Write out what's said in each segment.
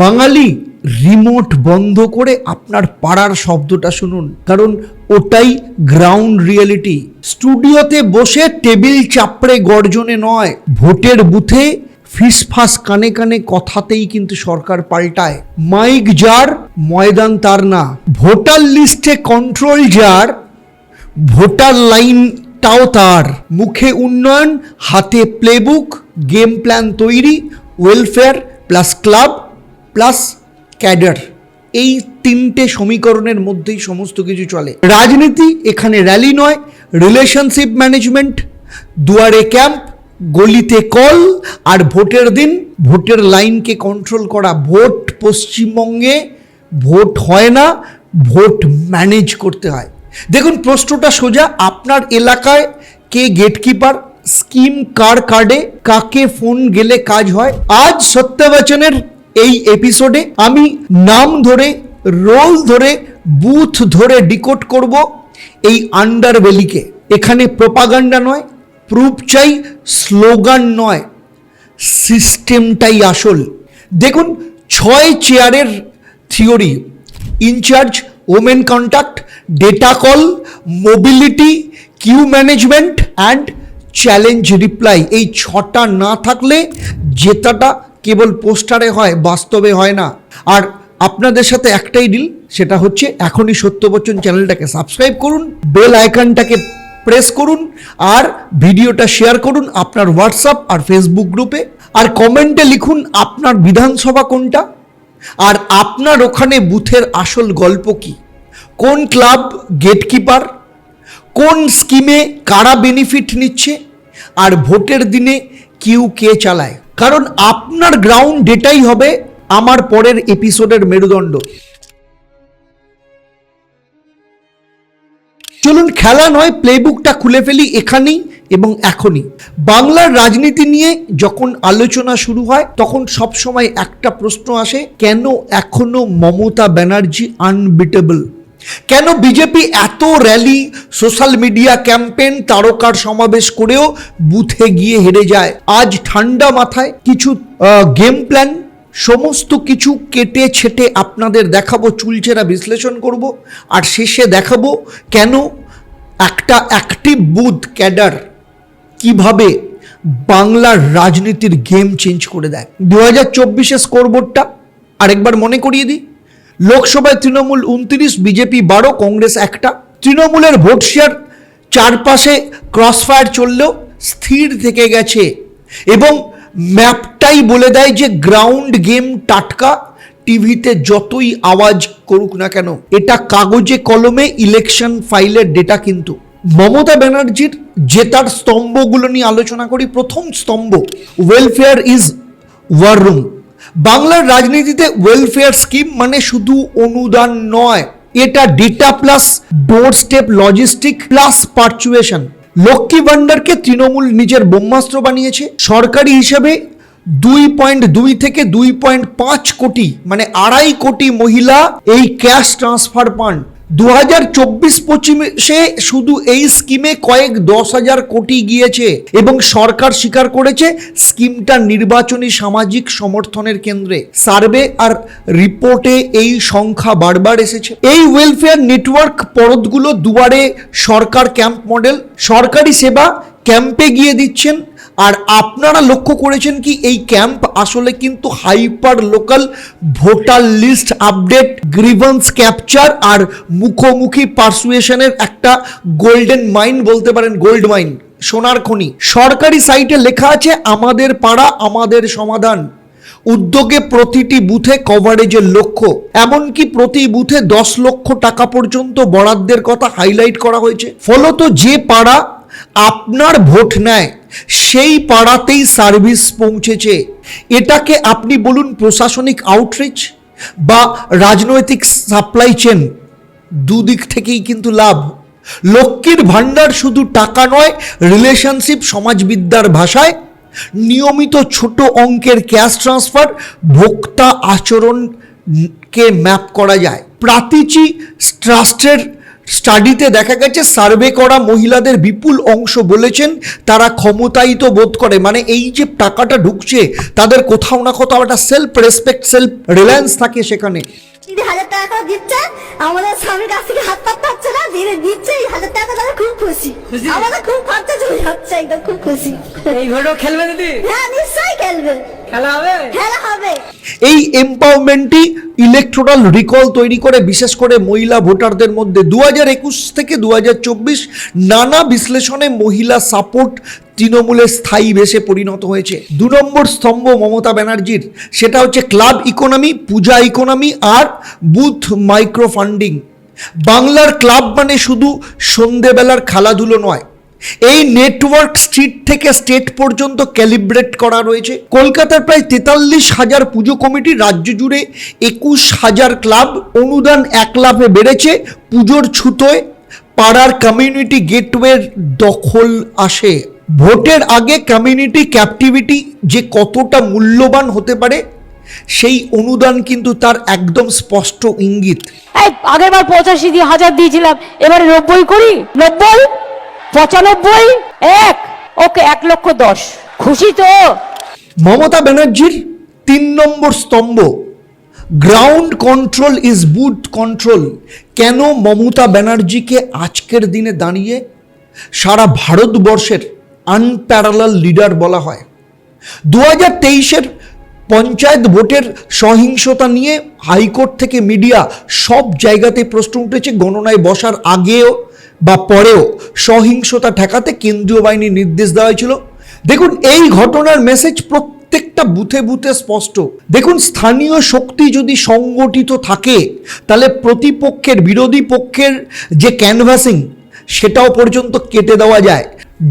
বাঙালি remote বন্ধ করে আপনার পাড়ার শব্দটা শুনুন। কারণ ওটাই গ্রাউন্ড রিয়েলিটি স্টুডিওতে বসে টেবিল চাপড়ে গর্জনে নয়। ভোটের বুথে ফিসফাস কানে কানে কথাতেই কিন্তু সরকার পাল্টায়। মাইক যার ময়দান তার না। ভোটার লিস্টে কন্ট্রোল যার ভোটার লাইন লাইনটাও তার। মুখে উন্নয়ন, হাতে প্লেবুক গেম প্ল্যান তৈরি welfare plus club plus cadre. এই তিনটে সমীকরণের মধ্যেই সমস্ত কিছু চলে। রাজনীতি এখানে র্যালি নয় রিলেশনশিপ ম্যানেজমেন্ট দুয়ারে ক্যাম্প গলিতে কল আর ভোটের দিন। ভোটের লাইনকে কন্ট্রোল করা। ভোট পশ্চিমবঙ্গে, ভোট হয় না, ভোট ম্যানেজ করতে হয়। দেখুন, প্রশ্নটা সোজা। আপনার এলাকায় কে গেটকিপার স্কিম কার কার্ডে কাকে ফোন গেলে কাজ হয়? আজ সত্যবচনের এই এপিসোডে আমি নাম ধরে রোল ধরে বুথ ধরে ডিকোড করব এই আন্ডারবেলিকে এখানে প্রপাগান্ডা নয় প্রুফ চাই স্লোগান নয় সিস্টেমটাই আসল। দেখুন, ছয় চেয়ারের theory in charge women contact data call mobility queue management and challenge reply এই ছটা না থাকলে জেতাটা কেবল পোস্টারে হয়, বাস্তবে হয় না। আর আপনাদের সাথে একটাই ডিল সেটা হচ্ছে এখনই সত্যবচন চ্যানেলটাকে সাবস্ক্রাইব করুন বেল আইকনটাকে প্রেস করুন, আর ভিডিওটা শেয়ার করুন আপনার হোয়াটসঅ্যাপ আর ফেসবুক গ্রুপে আর কমেন্টে লিখুন আপনার বিধানসভা কোনটা, আর আপনার ওখানে বুথের আসল গল্প কি। কোন ক্লাব গেটকিপার কোন স্কিমে কারা বেনিফিট নিচ্ছে, আর ভোটের দিনে কিউ কে চালায়। কারণ আপনার গ্রাউন্ড ডেটাই হবে, আমার পরের এপিসোডের মেরুদণ্ড। চলুন, খেলা নয় প্লেবুকটা খুলে ফেলি এখানেই এবং এখনই। বাংলার রাজনীতি নিয়ে যখন আলোচনা শুরু হয়, তখন সবসময় একটা প্রশ্ন আসে, কেন এখনও মমতা ব্যানার্জি আনবিটেবল কেন বিজেপি এত র্যালি সোশ্যাল মিডিয়া ক্যাম্পেন তারকার সমাবেশ করেও বুথে গিয়ে হেরে যায়? আজ ঠান্ডা মাথায় কিছু গেম প্ল্যান সমস্ত কিছু কেটে ছেটে আপনাদের দেখাবো, চুলচেরা বিশ্লেষণ করব, আর শেষে দেখাবো কেন একটা অ্যাক্টিভ বুথ ক্যাডার কীভাবে বাংলার রাজনীতির গেম চেঞ্জ করে দেয়। দু হাজার চব্বিশে স্কোরবোর্ডটা আরেকবার মনে করিয়ে দিই। লোকসভায় তৃণমূল উনত্রিশ, বিজেপি বারো, কংগ্রেস একটা। তৃণমূলের ভোট শেয়ার চারপাশে ক্রসফায়ার চললেও স্থির থেকে গেছে। এবং ম্যাপটাই বলে দেয় যে গ্রাউন্ড গেম টাটকা, টিভিতে যতই আওয়াজ করুক না কেন, এটা কাগজে কলমে ইলেকশন ফাইলের ডেটা কিন্তু। মমতা ব্যানার্জির জেতার স্তম্ভগুলো নিয়ে আলোচনা করি, প্রথম স্তম্ভ ওয়েলফেয়ার ইজ ওয়ার রুম বাংলার রাজনীতিতে ওয়েলফেয়ার স্কিম মানে শুধু অনুদান নয়, এটা data plus doorstep logistic plus persuasion Lakshmi ভান্ডারকে Trinamool নিজের ব্রহ্মাস্ত্র বানিয়েছে। সরকারি হিসাবে দুই পয়েন্ট দুই থেকে দুই পয়েন্ট পাঁচ কোটি মানে আড়াই কোটি মহিলা এই ক্যাশ ট্রান্সফার পান দু হাজার চব্বিশ পঁচিশে শুধু এই স্কিমে কয়েক দশ হাজার কোটি গিয়েছে এবং সরকার স্বীকার করেছে স্কিমটা নির্বাচনী সামাজিক সমর্থনের কেন্দ্রে। সার্ভে আর রিপোর্টে এই সংখ্যা বারবার এসেছে। এই ওয়েলফেয়ার নেটওয়ার্ক পরতগুলো দুয়ারে সরকার ক্যাম্প মডেল সরকারি সেবা ক্যাম্পে গিয়ে দিচ্ছেন আর আপনারা লক্ষ্য করেছেন কি এই ক্যাম্প আসলে কিন্তু hyper local voter list update, grievance capture আর মুখোমুখি পারসুয়েশনের একটা গোল্ডেন মাইন বলতে পারেন, গোল্ড মাইন, সোনার খনি। সরকারি সাইটে লেখা আছে, আমাদের পাড়া, আমাদের সমাধান। উদ্যোগে প্রতিটি বুথে কভারেজের লক্ষ্য। এমনকি প্রতি বুথে দশ লক্ষ টাকা পর্যন্ত বরাদ্দের কথা হাইলাইট করা হয়েছে। ফলত যে পাড়া আপনার ভোট নেয়, সেই পাড়াতেই সার্ভিস পৌঁছেছে। এটাকে আপনি বলুন প্রশাসনিক আউটরিচ বা রাজনৈতিক সাপ্লাই চেন দুদিক থেকেই কিন্তু লাভ। লক্ষ্মীর ভাণ্ডার শুধু টাকা নয় রিলেশনশিপ সমাজবিদ্যার ভাষায় নিয়মিত ছোট অঙ্কের ক্যাশ ট্রান্সফার ভোক্তা আচরণকে ম্যাপ করা যায়। প্রাতিচি ট্রাস্টের স্টাডিতে দেখা গেছে সার্ভে করা মহিলাদের বিপুল অংশ বলেছেন তারা ক্ষমতায়িত বোধ করে। মানে এই যে টাকাটা ঢুকছে তাদের কোথাও না কোথাও একটা সেলফ রেসপেক্ট সেলফ রিলায়েন্স থাকে সেখানে হাজার টাকা দিচ্ছে আমাদের স্বামীর কাছ থেকে হাত পাততে হচ্ছে না দিদি দিচ্ছে এই হাজার টাকা তারা খুব খুশি। খুশি? আমাদের খুব খরচা চলে যাচ্ছে একদম খুব খুশি। এই ঘরেও খেলবে দিদি? হ্যাঁ নিশ্চয়ই খেলবে। খেলা হবে? খেলা হবে। এই এম্পাওয়ারমেন্টই ইলেকট্রাল রিকল তৈরি করে বিশেষ করে মহিলা ভোটারদের মধ্যে দু হাজার একুশ থেকে দু হাজার চব্বিশ নানা বিশ্লেষণে মহিলা সাপোর্ট তৃণমূলের স্থায়ী বেশে পরিণত হয়েছে। দু নম্বর স্তম্ভ মমতা ব্যানার্জির সেটা হচ্ছে ক্লাব ইকোনমি পূজা ইকোনমি আর বুথ মাইক্রো ফান্ডিং বাংলার ক্লাব মানে শুধু সন্ধেবেলার খেলাধুলো নয় এই নেটওয়ার্ক স্ট্রিট থেকে স্টেট পর্যন্ত ক্যালিব্রেট করা রয়েছে। কলকাতার প্রায় তেতাল্লিশ হাজার পুজো কমিটি রাজ্য জুড়ে একুশ হাজার ক্লাব অনুদান এক লাফে বেড়েছে। পুজোর ছুতোয় পাড়ার কমিউনিটি গেটওয়ের দখল আসে। ভোটের আগে কমিউনিটি ক্যাপটিভিটি যে কতটা মূল্যবান হতে পারে, সেই অনুদান কিন্তু তার একদম স্পষ্ট ইঙ্গিত। এই আগের বার পঁচাশি হাজার দিয়েছিলাম, এবারে নব্বই করি? নব্বই? পঁচানব্বই, এক। ওকে, এক লক্ষ দশ। খুশি তো? মমতা ব্যানার্জির তিন নম্বর স্তম্ভ। Ground control is booth control কেন মমতা ব্যানার্জিকে আজকের দিনে দাঁড়িয়ে সারা ভারতবর্ষের আনপ্যারালাল লিডার বলা হয়? দু হাজার তেইশের পঞ্চায়েত ভোটের সহিংসতা নিয়ে হাইকোর্ট থেকে মিডিয়া সব জায়গাতে প্রশ্ন উঠেছে, গণনায় বসার আগেও বা পরেও সহিংসতা ঠেকাতে কেন্দ্রীয় বাহিনীর নির্দেশ দেওয়া হয়েছিল। দেখুন, এই ঘটনার মেসেজ প্রত্যেকটা বুথে বুথে স্পষ্ট। দেখুন, স্থানীয় শক্তি যদি সংগঠিত থাকে, তাহলে প্রতিপক্ষের, বিরোধী পক্ষের যে ক্যানভাসিং সেটাও পর্যন্ত কেটে দেওয়া যায়।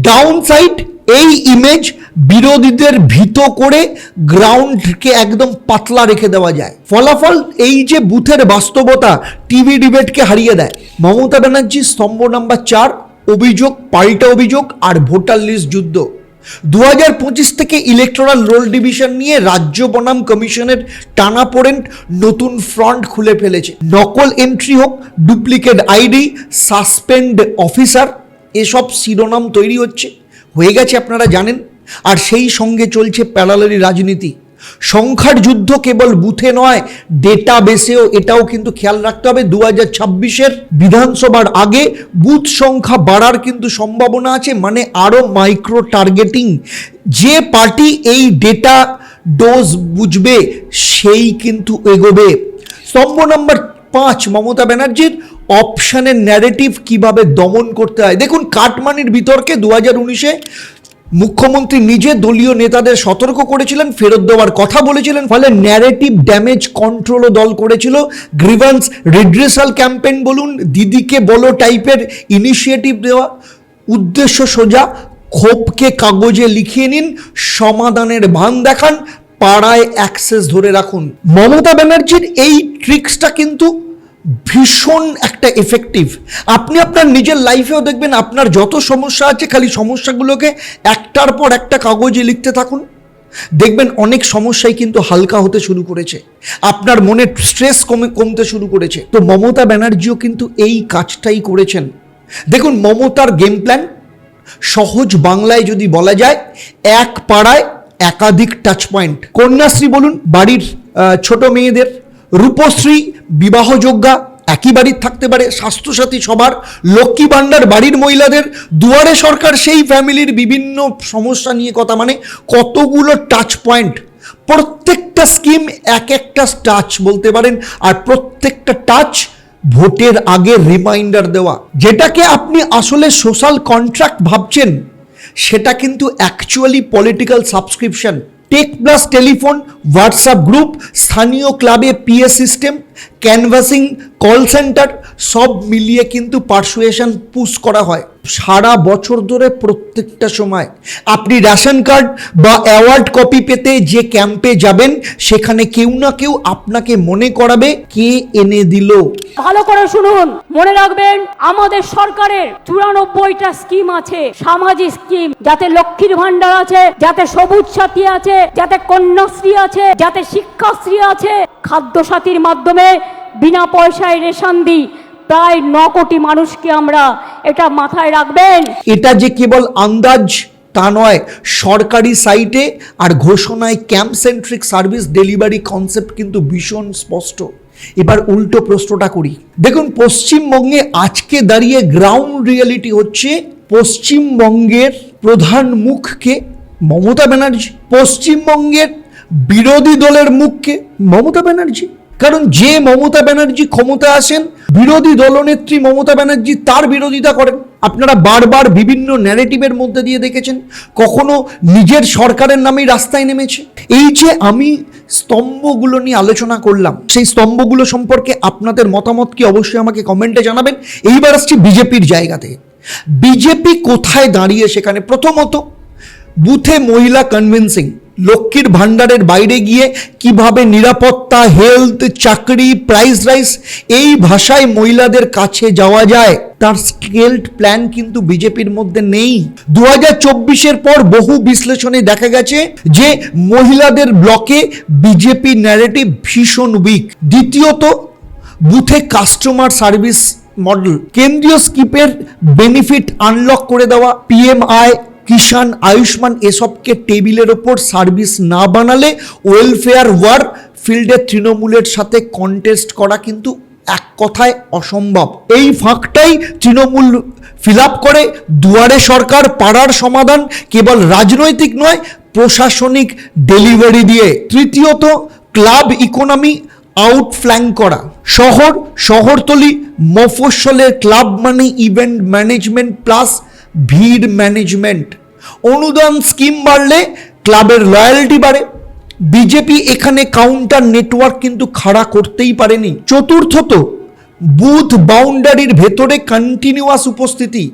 ডাউন সাইড এই ইমেজ বিরোধীদের ভীত করে গ্রাউন্ডকে একদম পাতলা রেখে দেওয়া যায়। ফলাফল এই যে বুথের বাস্তবতা টিভি ডিবেটকে হারিয়ে দেয়। মমতা ব্যানার্জি স্তম্ভ নাম্বার চার, অভিযোগ, পাল্টা অভিযোগ আর ভোটার লিস্ট যুদ্ধ। দু পঁচিশ থেকে ইলেকট্রাল রোল ডিভিশন নিয়ে রাজ্য বনাম কমিশনের টানাপোড়েন্ট নতুন ফ্রন্ট খুলে ফেলেছে। নকল এন্ট্রি হোক, ডুপ্লিকেট আইডি, সাসপেন্ড অফিসার, এসব শিরোনাম তৈরি হচ্ছে। হয়ে গেছে আপনারা জানেন। আর সেই সঙ্গে চলছে প্যারালালি রাজনীতি। সংখ্যার যুদ্ধ কেবল বুথে নয় ডেটা বেসেও এটাও কিন্তু খেয়াল রাখতে হবে দু হাজার ছাব্বিশের বিধানসভার আগে বুথ সংখ্যা বাড়ার কিন্তু সম্ভাবনা আছে মানে আরও মাইক্রো টার্গেটিং। যে পার্টি এই ডেটা ডোজ বুঝবে, সেই কিন্তু এগোবে। স্তম্ভ নম্বর পাঁচ, মমতা ব্যানার্জির অপশানের ন্যারেটিভ কীভাবে দমন করতে হয়? দেখুন, কাটমানির বিতর্কে দু হাজার উনিশে মুখ্যমন্ত্রী নিজে দলীয় নেতাদের সতর্ক করেছিলেন, ফেরত দেওয়ার কথা বলেছিলেন, ফলে ন্যারেটিভ ড্যামেজ কন্ট্রোলও দল করেছিল। গ্রিভান্স রিড্রেসাল ক্যাম্পেইন বলুন, দিদিকে বলো টাইপের ইনিশিয়েটিভ দেওয়া। উদ্দেশ্য সোজা, ক্ষোভকে কাগজে লিখিয়ে নিন, সমাধানের ভান দেখান, পাড়ায় অ্যাক্সেস ধরে রাখুন। মমতা ব্যানার্জির এই ট্রিক্সটা কিন্তু ভীষণ একটা এফেক্টিভ আপনি আপনার নিজের লাইফেও দেখবেন আপনার যত সমস্যা আছে, খালি সমস্যাগুলোকে একটার পর একটা কাগজে লিখতে থাকুন। দেখবেন অনেক সমস্যাই কিন্তু হালকা হতে শুরু করেছে। আপনার মনের স্ট্রেস কমে, কমতে শুরু করেছে। তো মমতা ব্যানার্জিও কিন্তু এই কাজটাই করেছেন। দেখুন, মমতার গেম প্ল্যান সহজ বাংলায় যদি বলা যায়, এক পাড়ায় একাধিক টাচ পয়েন্ট কন্যাশ্রী বলুন, বাড়ির ছোট মেয়েদের। রূপশ্রী বিবাহযোগ্যা একই বাড়ির থাকতে পারে স্বাস্থ্যসাথী সবার। লক্ষ্মী ভাণ্ডার বাড়ির মহিলাদের, দুয়ারে সরকার সেই ফ্যামিলির বিভিন্ন সমস্যা নিয়ে কথা মানে কতগুলো টাচ পয়েন্ট প্রত্যেকটা স্কিম এক একটা টাচ বলতে পারেন, আর প্রত্যেকটা টাচ ভোটের আগে রিমাইন্ডার দেওয়া। যেটাকে আপনি আসলে সোশ্যাল কন্ট্রাক্ট ভাবছেন, সেটা কিন্তু actually political subscription tech plus telephone WhatsApp group স্থানীয় ক্লাবে PA system canvassing, call centre সব মিলিয়ে কিন্তু পার্সুয়েশন পুশ করা হয়। সারা বছর ধরে প্রত্যেকটা সময়। আপনি রেশন কার্ড বা অ্যাওয়ার্ড কপি পেতে যে ক্যাম্পে যাবেন, সেখানে কেউ না কেউ আপনাকে মনে করাবে কে এনে দিল। ভালো করে শুনুন। মনে রাখবেন, আমাদের সরকারের চুরানব্বইটা স্কিম আছে, সামাজিক স্কিম, যাতে লক্ষ্মীর ভান্ডার আছে, যাতে সবুজ সাথী আছে, যাতে কন্যাশ্রী আছে, যাতে শিক্ষাশ্রী আছে। খাদ্য সাথীর মাধ্যমে বিনা পয়সায় রেশন দিই, প্রায় ন কোটি মানুষকে আমরা এটা মাথায় রাখবেন। এটা যে কেবল আন্দাজ, তা নয়, সরকারি সাইটে আর ঘোষণায় camp centric service delivery concept কিন্তু ভীষণ স্পষ্ট। এবার উল্টো প্রশ্নটা করি। দেখুন, পশ্চিমবঙ্গে আজকে দাঁড়িয়ে গ্রাউন্ড রিয়েলিটি হচ্ছে পশ্চিমবঙ্গের প্রধান মুখকে মমতা ব্যানার্জি, পশ্চিমবঙ্গের বিরোধী দলের মুখকে মমতা ব্যানার্জি। কারণ যে মমতা ব্যানার্জি ক্ষমতা আসেন, বিরোধী দলনেত্রী মমতা ব্যানার্জি তার বিরোধিতা করেন। আপনারা বারবার বিভিন্ন ন্যারেটিভের মধ্যে দিয়ে দেখেছেন, কখনো নিজের সরকারের নামেই রাস্তায় নেমেছে। এই যে আমি স্তম্ভগুলো নিয়ে আলোচনা করলাম, সেই স্তম্ভগুলো সম্পর্কে আপনাদের মতামত কি অবশ্যই আমাকে কমেন্টে জানাবেন। এইবার আসছি বিজেপির জায়গাতে বিজেপি কোথায় দাঁড়িয়ে সেখানে প্রথমত, বুথে মহিলা কনভিন্সিং লক্ষ্মীর ভাণ্ডারের বাইরে গিয়ে কীভাবে নিরাপত্তা হেলথ চাকরি প্রাইস রাইস এই ভাষায় মহিলাদের কাছে যাওয়া যায়, তার স্কেলড প্ল্যান কিন্তু বিজেপির মধ্যে নেই। দু হাজার পর বহু বিশ্লেষণে দেখা গেছে যে মহিলাদের ব্লকে বিজেপি ন্যারেটিভ ভীষণ উইক দ্বিতীয়ত বুথে কাস্টমার সার্ভিস মডেল কেন্দ্রীয় স্কিপের বেনিফিট আনলক করে দেওয়া পিএমআই কিষাণ আয়ুষ্মান এসবকে টেবিলের ওপর সার্ভিস না বানালে ওয়েলফেয়ার ওয়ার ফিল্ডে তৃণমূলের সাথে কন্টেস্ট করা কিন্তু এক কথায় অসম্ভব। এই ফাঁকটাই তৃণমূল ফিল করে, দুয়ারে সরকার, পাড়ার সমাধান, কেবল রাজনৈতিক নয়, প্রশাসনিক ডেলিভারি দিয়ে। তৃতীয়ত ক্লাব ইকোনমি আউটফ্ল্যাঙ্ক করা। শহর, শহরতলি, মফস্বলের ক্লাব মানে ইভেন্ট ম্যানেজমেন্ট প্লাস ভিড় ম্যানেজমেন্ট অনুদান স্কিম বাড়লে ক্লাবের লয়্যালটি বাড়ে। বিজেপি এখানে কাউন্টার নেটওয়ার্ক কিন্তু খাড়া করতেই পারেনি। চতুর্থত বুথ বাউন্ডারির ভেতরে কন্টিনিউয়াস উপস্থিতি।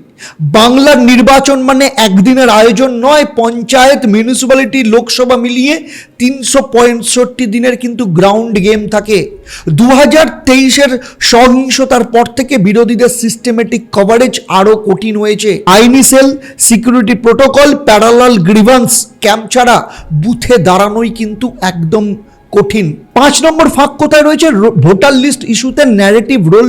বাংলার নির্বাচন মানে একদিনের আয়োজন নয়, পঞ্চায়েত মিউনিসিপ্যালিটি লোকসভা মিলিয়ে তিনশো পঁয়ষট্টি দিনের কিন্তু গ্রাউন্ড গেম থাকে। দু হাজার তেইশের সহিংসতার পর থেকে বিরোধীদের সিস্টেমেটিক কভারেজ আরও কঠিন হয়েছে। আইনি cell security protocol parallel grievance camp ছাড়া বুথে দাঁড়ানোই কিন্তু একদম কঠিন। পাঁচ নম্বর ফাঁক কোথায় রয়েছে? ভোটার লিস্ট ইস্যুতে ন্যারেটিভ রোল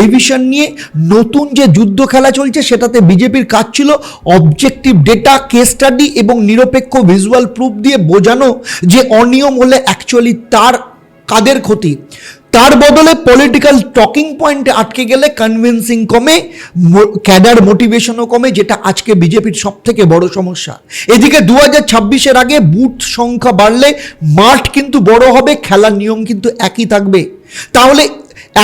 রিভিশন নিয়ে নতুন যে যুদ্ধ খেলা চলছে, সেটাতে বিজেপির কাজ ছিল অবজেক্টিভ ডেটা কে স্টাডি এবং নিরপেক্ষ ভিজুয়াল প্রুফ দিয়ে বোঝানো যে অনিয়ম হলে অ্যাকচুয়ালি তার কাদের ক্ষতি। তার বদলে পলিটিক্যাল টকিং পয়েন্টে আটকে গেলে কনভিন্সিং কমে ক্যাডার মোটিভেশনও কমে, যেটা আজকে বিজেপির সব থেকে বড় সমস্যা। এদিকে দু হাজার ছাব্বিশের আগে বুথ সংখ্যা বাড়লে মাঠ কিন্তু বড় হবে, খেলার নিয়ম কিন্তু একই থাকবে। তাহলে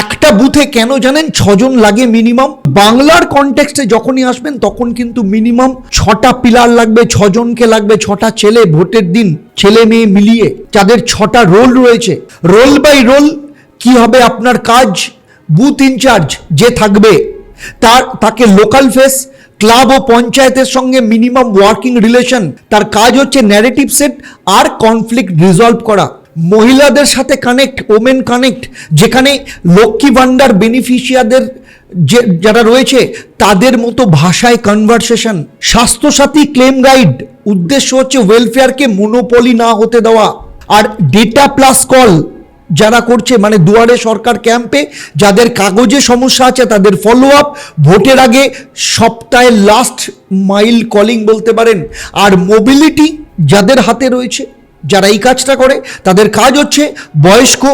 একটা বুথে কেন জানেন ছজন লাগে মিনিমাম বাংলার কনটেক্সটে যখনই আসবেন, তখন কিন্তু মিনিমাম ছটা পিলার লাগবে, ছজনকে লাগবে, ছটা ছেলে ভোটের দিন, ছেলে মেয়ে মিলিয়ে, যাদের ছটা রোল রয়েছে। রোল বাই রোল কি হবে আপনার কাজ? বুথ ইনচার্জ যে থাকবে, তার, তাকে লোকাল ফেস ক্লাব ও পঞ্চায়েতের সঙ্গে মিনিমাম ওয়ার্কিং রিলেশন তার কাজ হচ্ছে ন্যারেটিভ সেট আর কনফ্লিক্ট রিজলভ করা। মহিলাদের সাথে কানেক্ট ওমেন কানেক্ট যেখানে লক্ষ্মী ভাণ্ডার বেনিফিশিয়ারদের যে, যারা রয়েছে, তাদের মতো ভাষায় কনভারসেশন স্বাস্থ্যসাথী ক্লেম গাইড উদ্দেশ্য হচ্ছে ওয়েলফেয়ারকে মনোপলি না হতে দেওয়া। আর ডেটা প্লাস কল যারা করছে মানে দুয়ারে সরকার ক্যাম্পে, যাদের কাগজে সমস্যা আছে, তাদের ফলো আপ ভোটের আগে সপ্তাহে লাস্ট মাইল কলিং বলতে পারেন। আর মোবিলিটি যাদের হাতে রয়েছে, যারা এই কাজটা করে, তাদের কাজ হচ্ছে বয়স্ক,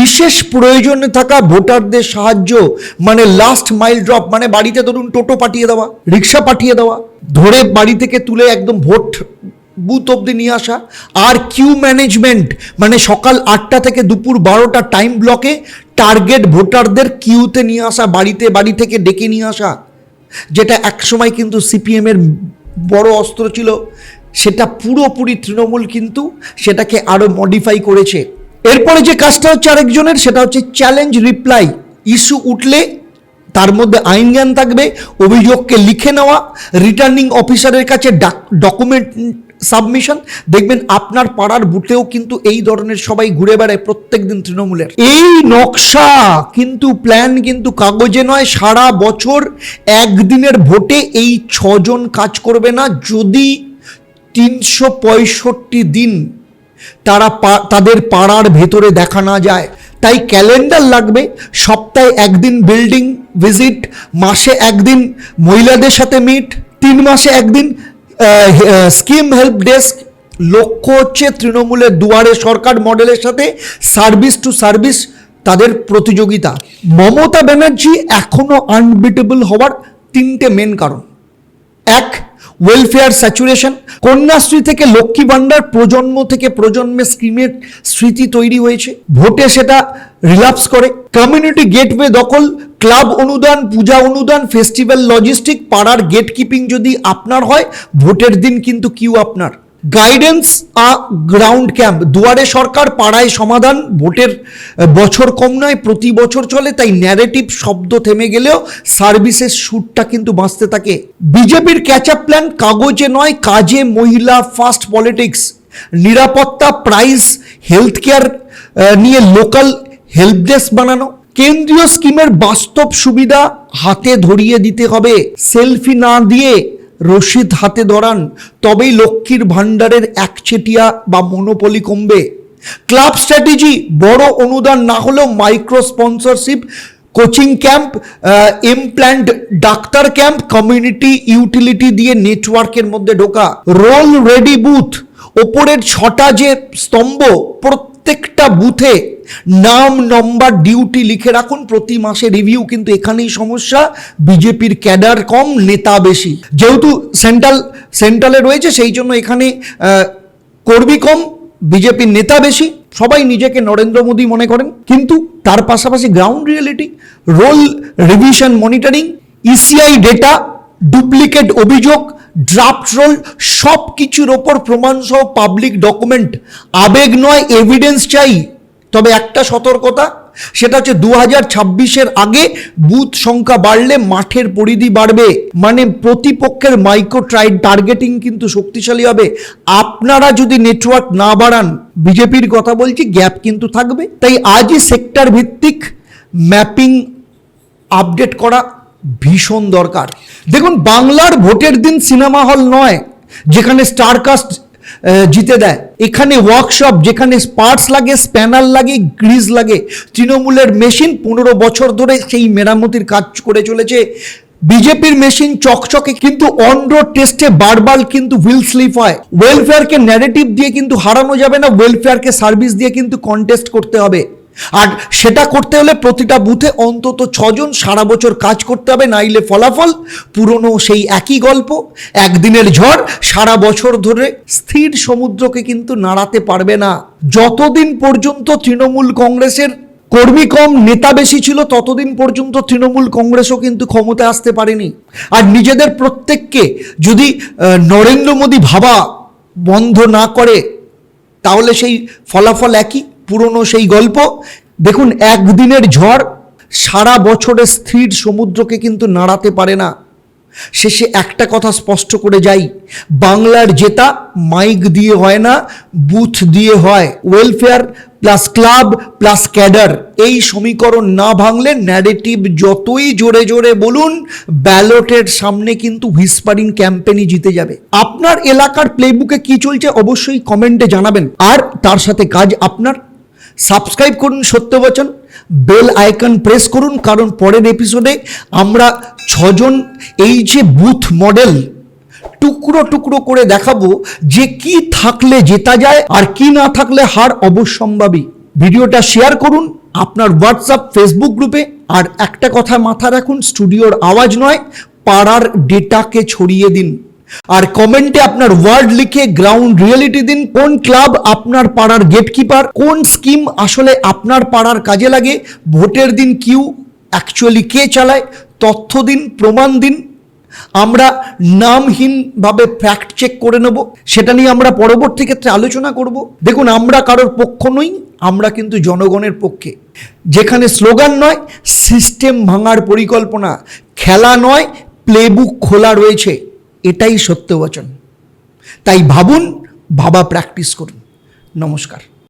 বিশেষ প্রয়োজনে থাকা ভোটারদের সাহায্য মানে লাস্ট মাইল ড্রপ মানে বাড়িতে ধরুন টোটো পাঠিয়ে দেওয়া, রিক্সা পাঠিয়ে দেওয়া, ধরে বাড়ি থেকে তুলে একদম ভোট বুথ অবধি নিয়ে আসা। আর কিউ ম্যানেজমেন্ট মানে সকাল আটটা থেকে দুপুর বারোটা টাইম ব্লকে টার্গেট ভোটারদের কিউতে নিয়ে আসা, বাড়িতে, বাড়ি থেকে ডেকে নিয়ে আসা। যেটা একসময় কিন্তু সিপিএমের বড় অস্ত্র ছিল। সেটা পুরোপুরি তৃণমূল কিন্তু সেটাকে আরও মডিফাই করেছে। এরপরে যে কাজটা হচ্ছে আরেকজনের, সেটা হচ্ছে চ্যালেঞ্জ রিপ্লাই ইস্যু উঠলে তার মধ্যে আইন জ্ঞান থাকবে, অভিযোগকে লিখে নেওয়া রিটার্নিং অফিসারের কাছে ডকুমেন্ট সাবমিশন দেখবেন আপনার পাড়ার বুথেও কিন্তু এই ধরনের সবাই ঘুরে বেড়ায় প্রত্যেক দিন তৃণমূলের। এই নকশা কিন্তু প্ল্যান কিন্তু কাগজে নয়, সারা বছর একদিনের ভোটে এই ছজন কাজ করবে না। যদি তিনশো পঁয়ষট্টি দিন তারা তাদের পাড়ার ভেতরে দেখা না যায়, তাই ক্যালেন্ডার লাগবে। সপ্তাহে একদিন বিল্ডিং ভিজিট মাসে একদিন, মহিলাদের সাথে মিট তিন মাসে একদিন স্কিম হেল্প ডেস্ক লক্ষ্য হচ্ছে তৃণমূলের দুয়ারে সরকার মডেলের সাথে সার্ভিস টু সার্ভিস তাদের প্রতিযোগিতা। মমতা ব্যানার্জি এখনও আনবিটেবল হওয়ার তিনটে মেন কারণ। এক ওয়েলফেয়ার স্যাচুরেশন কন্যাশ্রী থেকে লক্ষ্মী ভাণ্ডার, প্রজন্ম থেকে প্রজন্মে স্কিমের স্মৃতি তৈরি হয়েছে। ভোটে সেটা রিলাপস করে। কমিউনিটি গেটওয়ে দখল ক্লাব অনুদান, পূজা অনুদান ফেস্টিভ্যাল লজিস্টিক পাড়ার গেট কিপিং যদি আপনার হয়, ভোটের দিন কিন্তু কিউ আপনার। গাইডেন্স আ গ্রাউন্ড ক্যাম্প দুয়ারে সরকার, পাড়ায় সমাধান, ভোটের বছর কম নয়, প্রতি বছর চলে, তাই ন্যারেটিভ শব্দ থেমে গেলেও সার্ভিসের সুরটা কিন্তু বাঁচতে থাকে। বিজেপির ক্যাচ আপ প্ল্যান কাগজে নয়, কাজে মহিলা ফার্স্ট পলিটিক্স নিরাপত্তা প্রাইস হেলথ কেয়ার নিয়ে লোকাল হেল্প ডেস্ক বানানো। কেন্দ্রীয় স্কিমের বাস্তব সুবিধা হাতে ধরিয়ে দিতে হবে। সেলফি না দিয়ে রশিদ হাতে ধরান, তবেই লক্ষ্মীর ভাণ্ডারের একচেটিয়া বা মনোপলি কমবে। ক্লাব স্ট্র্যাটেজি, বড় অনুদান না হলেও micro sponsorship coaching camp implant doctor camp community utility দিয়ে নেটওয়ার্কের মধ্যে ঢোকা। রোল রেডি বুথ ওপরের ছটা যে স্তম্ভ প্রত্যেকটা বুথে নাম নম্বর ডিউটি লিখে রাখুন। প্রতি মাসে রিভিউ কিন্তু এখানেই সমস্যা। বিজেপির ক্যাডার কম, নেতা বেশি। যেহেতু সেন্ট্রাল সেন্ট্রালে রয়েছে, সেই জন্য এখানে কর্মী কম, বিজেপির নেতা বেশি। সবাই নিজেকে নরেন্দ্র মোদী মনে করেন। কিন্তু তার পাশাপাশি ground reality roll revision monitoring ECI data duplicate অভিযোগ ড্রাফট রোল সব কিছুর ওপর প্রমাণসহ পাবলিক ডকুমেন্ট আবেগ নয় এভিডেন্স চাই। তবে একটা সতর্কতা, সেটা হচ্ছে দু হাজার ছাব্বিশের আগে বুথ সংখ্যা বাড়লে মাঠের পরিধি বাড়বে। মানে প্রতিপক্ষের মাইক্রো ট্রাই টার্গেটিং কিন্তু শক্তিশালী হবে। আপনারা যদি নেটওয়ার্ক না বাড়ান, বিজেপির কথা বলছি গ্যাপ কিন্তু থাকবে। তাই আজই সেক্টর ভিত্তিক ম্যাপিং আপডেট করা ভীষণ দরকার। দেখুন, বাংলার ভোটের দিন সিনেমা হল নয়, যেখানে স্টারকাস্ট জিতে দেয়। এখানে ওয়ার্কশপ, যেখানে স্পার্টস লাগে, স্প্যানার লাগে, গ্রিজ লাগে। তৃণমূলের মেশিন পনেরো বছর ধরে সেই মেরামতির কাজ করে চলেছে। বিজেপির মেশিন চকচকে, কিন্তু অন টেস্টে বারবার কিন্তু হুইল স্লিপ হয়। ওয়েলফেয়ারকে ন্যারেটিভ দিয়ে কিন্তু হারানো যাবে না ওয়েলফেয়ারকে সার্ভিস দিয়ে কিন্তু কন্টেস্ট করতে হবে। আর সেটা করতে হলে প্রতিটা বুথে অন্তত ছজন সারা বছর কাজ করতে হবে, নাইলে ফলাফল। পুরনো সেই একই গল্প, একদিনের ঝড়, সারা বছর ধরে স্থির সমুদ্রকে কিন্তু নাড়াতে পারবে না। যতদিন পর্যন্ত তৃণমূল কংগ্রেসের কর্মী কম নেতা বেশি ছিল, ততদিন পর্যন্ত তৃণমূল কংগ্রেসও কিন্তু ক্ষমতায় আসতে পারেনি। আর নিজেদের প্রত্যেককে যদি নরেন্দ্র মোদী ভাবা বন্ধ না করে, তাহলে সেই ফলাফল একই। পুরনো সেই গল্প। দেখুন, একদিনের ঝড় সারা বছরের স্থির সমুদ্রকে কিন্তু নাড়াতে পারে না। শেষে একটা কথা স্পষ্ট করে যাই, বাংলার জেতা মাইক দিয়ে হয় না, বুথ দিয়ে হয়। Welfare plus club plus cadre, এই সমীকরণ না ভাঙলে ন্যারেটিভ যতই জোরে জোরে বলুন, ব্যালটের সামনে কিন্তু হুইসপারিং ক্যাম্পেনই জিতে যাবে। আপনার এলাকার প্লেবুকে কি চলছে অবশ্যই কমেন্টে জানাবেন। আর তার সাথে কাজ আপনার সাবস্ক্রাইব করুন সত্যবচন, বেল আইকন প্রেস করুন, কারণ পরের এপিসোডে আমরা ছজন এই যে বুথ মডেল টুকরো টুকরো করে দেখাবো যে কি থাকলে জেতা যায় আর কি না থাকলে হার অবশ্যম্ভাবী। ভিডিওটা শেয়ার করুন আপনার হোয়াটসঅ্যাপ ফেসবুক গ্রুপে আর একটা কথা মাথা রাখুন স্টুডিওর আওয়াজ নয়, পাড়ার ডেটাকে ছড়িয়ে দিন। আর কমেন্টে আপনার ওয়ার্ড লিখে গ্রাউন্ড রিয়েলিটি দিন, কোন ক্লাব আপনার পাড়ার গেটকিপার কোন স্কিম আসলে আপনার পাড়ার কাজে লাগে, ভোটের দিন কিউ অ্যাকচুয়ালি কে চালায়, তথ্য দিন, প্রমাণ দিন, আমরা নামহীনভাবে ফ্যাক্ট চেক করে নেব, সেটা নিয়ে আমরা পরবর্তী ক্ষেত্রে আলোচনা করব। দেখুন, আমরা কারোর পক্ষ নই, আমরা কিন্তু জনগণের পক্ষে। যেখানে স্লোগান নয় সিস্টেম ভাঙার পরিকল্পনা, খেলা নয় প্লেবুক খোলা রয়েছে। এটাই সত্যবচন তাই ভাবুন ভাবা প্র্যাকটিস করুন। নমস্কার।